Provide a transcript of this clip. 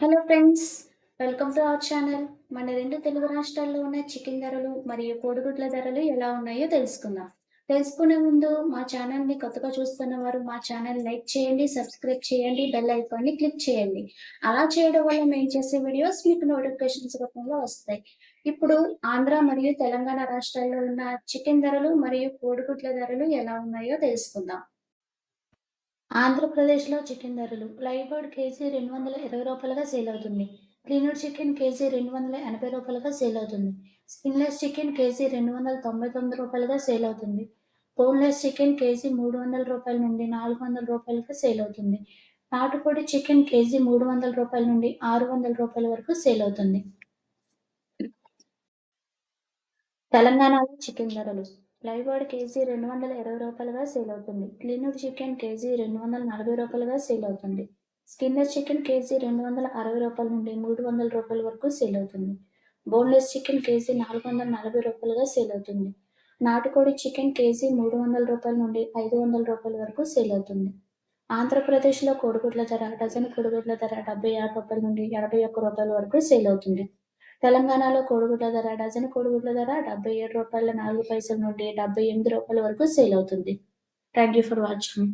Hello friends welcome to our channel మన రెండు తెలుగు రాష్ట్రాల్లో ఉన్న చికెన్ ధరలు మరియు కోడిగుడ్ల ధరలు ఎలా ఉన్నాయో తెలుసుకుందాం. తెలుసుకునే ముందు మా ఛానల్ని కొత్తగా చూస్తున్న వారు మా ఛానల్ లైక్ చేయండి సబ్స్క్రైబ్ చేయండి బెల్ ఐకాన్ని క్లిక్ చేయండి. అలా చేయడం వల్ల మేము చేసే వీడియోస్ మీకు నోటిఫికేషన్స్ రూపంలో వస్తాయి. ఇప్పుడు ఆంధ్ర మరియు తెలంగాణ రాష్ట్రాల్లో ఉన్న చికెన్ ధరలు మరియు కోడిగుడ్ల ధరలు ఎలా ఉన్నాయో తెలుసుకుందాం. ఆంధ్రప్రదేశ్లో చికెన్ ధరలు. లైవ్ బర్డ్ కేజీ రెండు వందల ఇరవై రూపాయలుగా సేల్ అవుతుంది. క్లీనర్ చికెన్ కేజీ రెండు వందల ఎనభై రూపాయలుగా సేల్ అవుతుంది. స్కిన్లెస్ చికెన్ కేజీ రెండు వందల తొంభై తొమ్మిది రూపాయలుగా సేల్ అవుతుంది. బోన్లెస్ చికెన్ కేజీ మూడు వందల రూపాయల నుండి నాలుగు వందల రూపాయలుగా సేల్ అవుతుంది. నాటుకోడి చికెన్ కేజీ మూడు వందల రూపాయల నుండి ఆరు వందల రూపాయల వరకు సేల్ అవుతుంది. తెలంగాణలో చికెన్ ధరలు. లైవ్ కేజీ రెండు వందల ఇరవై రూపాయలుగా సేల్ అవుతుంది. క్లీనుడ్ చికెన్ కేజీ రెండు వందల నలభై రూపాయలుగా సేల్ అవుతుంది. స్కిన్నర్ చికెన్ కేజీ రెండు వందల అరవై రూపాయల నుండి మూడు వందల రూపాయల వరకు సేల్ అవుతుంది. బోన్లెస్ చికెన్ కేజీ నాలుగు వందల నలభై రూపాయలుగా సేల్ అవుతుంది. నాటుకోడి చికెన్ కేజీ మూడు వందల రూపాయల నుండి ఐదు వందల రూపాయల వరకు సేల్ అవుతుంది. ఆంధ్రప్రదేశ్లో కోడిగుడ్ల ధర డజన్ కోడిగుడ్ల ధర డెబ్బై ఆరు రూపాయల నుండి ఎనభై ఒక్క రూపాయల వరకు సేల్ అవుతుంది. తెలంగాణలో కోడిగుడ్ల ధర డజన్ కోడిగుడ్ల ధర డెబ్బై ఏడు రూపాయల నాలుగు పైసల నుండి డెబ్బై ఎనిమిది రూపాయల వరకు సేల్ అవుతుంది. Thank you for watching